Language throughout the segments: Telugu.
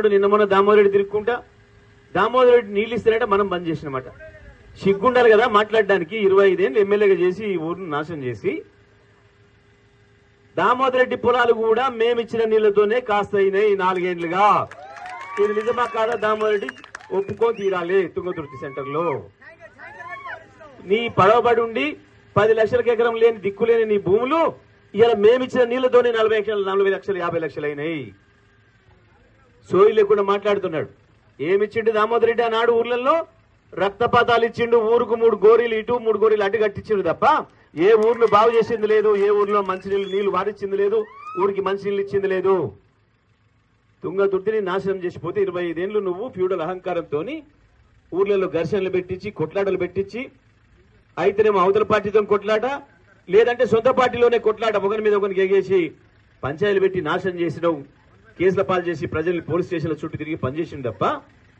నిన్న మొన్న దామోదరెడ్డి తిరుక్కుంటా దామోదర్ రెడ్డి నీళ్ళు ఇస్తారంటే మనం బంద్ చేసినమాట. సిగ్గుండాలి కదా మాట్లాడడానికి ఇరవై ఐదేళ్ళు ఎమ్మెల్యేగా చేసి ఈ ఊరిని నాశనం చేసి. దామోదరెడ్డి పొలాలు కూడా మేమిచ్చిన నీళ్ళతోనే కాస్త అయినాయి నాలుగేండ్లుగా. ఇది నిజమా కాదా దామోదరెడ్డి ఒప్పుకో తీరాలి తుంగతుర్తి సెంటర్లో నీ పడవబడి ఉండి పది లక్షల ఎకరం లేని దిక్కు లేని నీ భూములు ఇలా మేమిచ్చిన నీళ్ళతోనే నలభై లక్షలు నలభై లక్షలు యాభై లక్షలు అయినాయి. సోయి లేకుండా మాట్లాడుతున్నాడు. ఏమిచ్చిండు దామోదర్ రెడ్డి ఆనాడు ఊర్లలో రక్తపాతాలు ఇచ్చిండు ఊరుకు మూడు గోరీలు ఇటు మూడు గోరీలు అటు కట్టించిండు తప్ప ఏ ఊర్లు బాగు చేసింది లేదు ఏ ఊర్లో మంచినీళ్ళు నీళ్ళు వారిచ్చింది లేదు ఊరికి మంచినీళ్ళు ఇచ్చింది లేదు. తుంగతుర్తిని నాశనం చేసిపోతే ఇరవై ఐదేళ్ళు నువ్వు ఫ్యూడల్ అహంకారంతో ఊర్లలో ఘర్షణలు పెట్టించి కొట్లాటలు పెట్టించి అయితేనేమో అవతల పార్టీతో కొట్లాట లేదంటే సొంత పార్టీలోనే కొట్లాట ఒకరి మీద ఒకరికి ఎగేసి పంచాయతీలు పెట్టి నాశనం చేసినావు. కేసుల పాలు చేసి ప్రజల్ని పోలీస్ స్టేషన్ల చుట్టూ తిరిగి పనిచేసింది తప్ప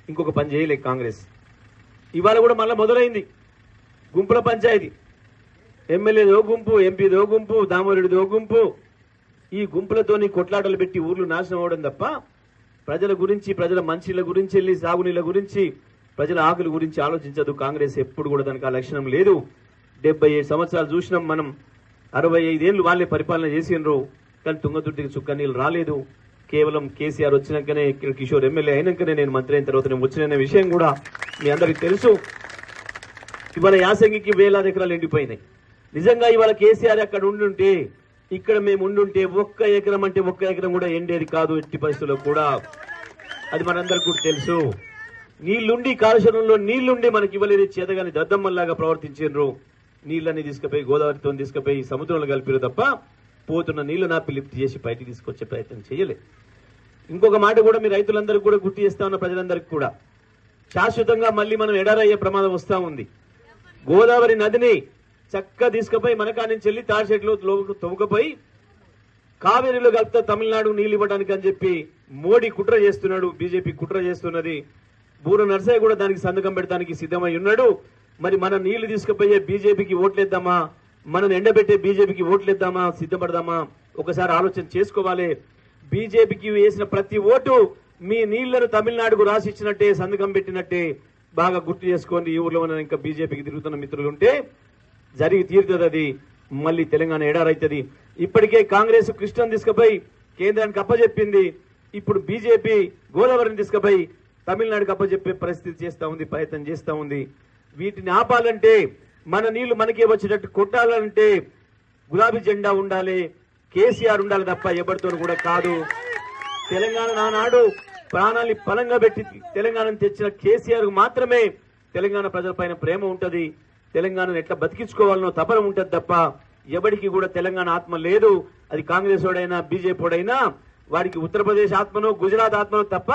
ఇంకొక పని చేయలేదు కాంగ్రెస్. ఇవాళ కూడా మళ్ళీ మొదలైంది. గుంపుల పంచాయతీ. ఎమ్మెల్యేదో గుంపు ఎంపీదో గుంపు దామోరెడ్డిదో గుంపు. ఈ గుంపులతోని కొట్లాటలు పెట్టి ఊర్లు నాశనం అవడం తప్ప ప్రజల గురించి ప్రజల మంచిల గురించి వెళ్ళి సాగునీళ్ళ గురించి ప్రజల ఆకుల గురించి ఆలోచించదు కాంగ్రెస్. ఎప్పుడు కూడా దానికి ఆ లక్షణం లేదు. డెబ్బై ఐదు సంవత్సరాలు చూసినాం మనం. అరవై ఐదేళ్ళు వాళ్ళే పరిపాలన చేసిండ్రు. కానీ తుంగతుర్తికి చుక్క నీళ్ళు రాలేదు. కేవలం కేసీఆర్ వచ్చినాకనే ఇక్కడ కిషోర్ ఎమ్మెల్యే అయినాకనే నేను మంత్రి అయిన తర్వాత నేను వచ్చిన విషయం కూడా మీ అందరికి తెలుసు. ఇవాళ యాసంగికి వేలాది ఎకరాలు ఎండిపోయినాయి. నిజంగా ఇవాళ కేసీఆర్ అక్కడ ఉండుంటే ఇక్కడ మేము ఉండుంటే ఒక్క ఎకరం అంటే ఒక్క ఎకరం కూడా ఎండేది కాదు ఎట్టి పరిస్థితుల్లో కూడా. అది మనందరికి కూడా తెలుసు. నీళ్ళుండి కాలుష్యంలో నీళ్ళుండి మనకి ఇవ్వలేదు చేతగాని దద్దమ్మల్లాగా ప్రవర్తించారు నీళ్ళని తీసుకుపోయి గోదావరితో తీసుకుపోయి సముద్రంలో కలిపారు తప్ప పోతున్న నీళ్ళు నాపి లిఫ్ట్ చేసి బయటికి తీసుకొచ్చే ప్రయత్నం చేయలేదు ఇంకొక మాట కూడా మీ రైతులందరికీ కూడా గుర్తు చేస్తా ఉన్న ప్రజలందరికీ కూడా. శాశ్వతంగా మళ్ళీ మనం ఎడారయ్యే ప్రమాదం వస్తా ఉంది. గోదావరి నదిని చక్కగా తీసుకుపోయి మనకా నుంచి వెళ్ళి తాడిచెట్లు తవ్వుకపోయి కావేరీలో కలిపితే తమిళనాడు నీళ్ళు ఇవ్వడానికి అని చెప్పి మోడీ కుట్ర చేస్తున్నాడు బీజేపీ కుట్ర చేస్తున్నది. బూర నర్సయ్య కూడా దానికి సంతకం పెడతానికి సిద్ధమై ఉన్నాడు. మరి మన నీళ్ళు తీసుకుపోయే బీజేపీకి ఓట్లేద్దామా? మనం ఎండబెట్టే బీజేపీకి ఓట్లేద్దామా? సిద్ధపడదామా? ఒకసారి ఆలోచన చేసుకోవాలి. బీజేపీకి వేసిన ప్రతి ఓటు మీ నీళ్ళను తమిళనాడుకు రాసిచ్చినట్టే సంతకం పెట్టినట్టే. బాగా గుర్తు చేసుకోండి ఈ ఊర్లో ఉన్న ఇంకా బీజేపీకి తిరుగుతున్న మిత్రులు ఉంటే జరిగి తీరుతుంది అది మళ్ళీ తెలంగాణ ఎడారైతుంది. ఇప్పటికే కాంగ్రెస్ కృష్ణను తీసుకుపోయి కేంద్రానికి అప్పచెప్పింది ఇప్పుడు బీజేపీ గోదావరిని తీసుకుపోయి తమిళనాడుకి అప్పచెప్పే పరిస్థితి చేస్తూ ఉంది ప్రయత్నం చేస్తూ ఉంది. వీటిని ఆపాలంటే మన నీళ్ళు మనకే వచ్చేటట్టు కొట్టాలంటే గులాబీ జెండా ఉండాలి. కేసీఆర్ ఉండాలి తప్ప ఎవరితో కూడా కాదు. తెలంగాణ నానాడు ప్రాణాన్ని పలంగా పెట్టి తెలంగాణను తెచ్చిన కేసీఆర్ మాత్రమే తెలంగాణ ప్రజలపైన ప్రేమ ఉంటుంది. తెలంగాణను ఎట్లా బతికించుకోవాలనో తపన ఉంటది తప్ప ఎవరికి కూడా తెలంగాణ ఆత్మ లేదు. అది కాంగ్రెస్ వాడైనా బీజేపీ వారికి ఉత్తరప్రదేశ్ ఆత్మనో గుజరాత్ ఆత్మనో తప్ప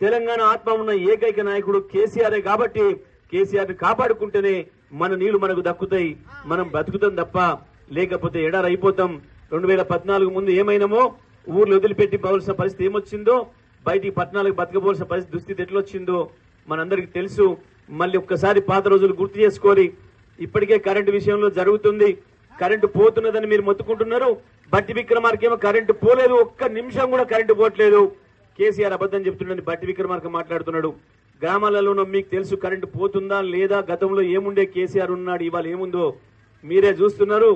తెలంగాణ ఆత్మ ఉన్న ఏకైక నాయకుడు కేసీఆర్ కాబట్టి కేసీఆర్ని కాపాడుకుంటేనే మన నీళ్ళు మనకు దక్కుతాయి. మనం బతుకుతాం తప్ప లేకపోతే ఎడారైపోతాం రెండు వేల పద్నాలుగు ముందు ఏమైనామో? ఊర్లు వదిలిపెట్టి పోవాల్సిన పరిస్థితి ఏమొచ్చిందో? బయటికి పట్టణాలకు బతకబోల్సిన పరిస్థితి దుస్థితి ఎట్లొచ్చిందో మనందరికీ తెలుసు. మళ్ళీ ఒక్కసారి పాత రోజులు గుర్తు చేసుకొని ఇప్పటికే కరెంటు విషయంలో జరుగుతుంది. కరెంటు పోతున్నదని మీరు మొత్తుకుంటున్నారు. బట్టి విక్రమార్కేమో కరెంటు పోలేదు. ఒక్క నిమిషం కూడా కరెంటు పోవట్లేదు. కేసీఆర్ అబద్ధం చెప్తుండని బట్టి విక్రమార్క మాట్లాడుతున్నాడు. గ్రామాలలో మీకు తెలుసు కరెంటు పోతుందా లేదా? గతంలో ఏముండే? కేసీఆర్ ఉన్నాడు ఇవాళ ఏముందో? మీరే చూస్తున్నారు.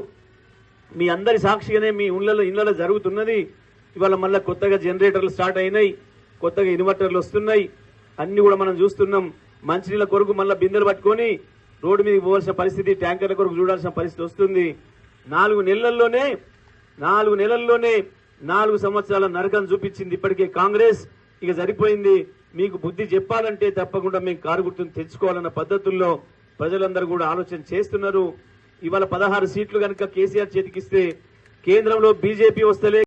మీ అందరి సాక్షిగానే మీ ఇళ్ళలో ఇళ్ళలో జరుగుతున్నది. ఇవాళ మళ్ళీ కొత్తగా జనరేటర్లు స్టార్ట్ అయినాయి. కొత్తగా ఇన్వర్టర్లు వస్తున్నాయి. అన్ని కూడా మనం చూస్తున్నాం. మంచినీళ్ళ కొరకు మళ్ళీ బిందెలు పట్టుకొని రోడ్డు మీద పోవాల్సిన పరిస్థితి ట్యాంకర్ల కొరకు చూడాల్సిన పరిస్థితి వస్తుంది. నాలుగు నెలల్లోనే నాలుగు నెలల్లోనే నాలుగు సంవత్సరాల నరకం చూపించింది ఇప్పటికే కాంగ్రెస్. ఇక సరిపోయింది. మీకు బుద్ధి చెప్పాలంటే తప్పకుండా మేము కారు గుర్తును తెచ్చుకోవాలన్న పద్ధతుల్లో ప్రజలందరూ కూడా ఆలోచన చేస్తున్నారు. ఇవాళ పదహారు సీట్లు కనుక కేసీఆర్ చేతికిస్తే కేంద్రంలో బీజేపీ వస్తలే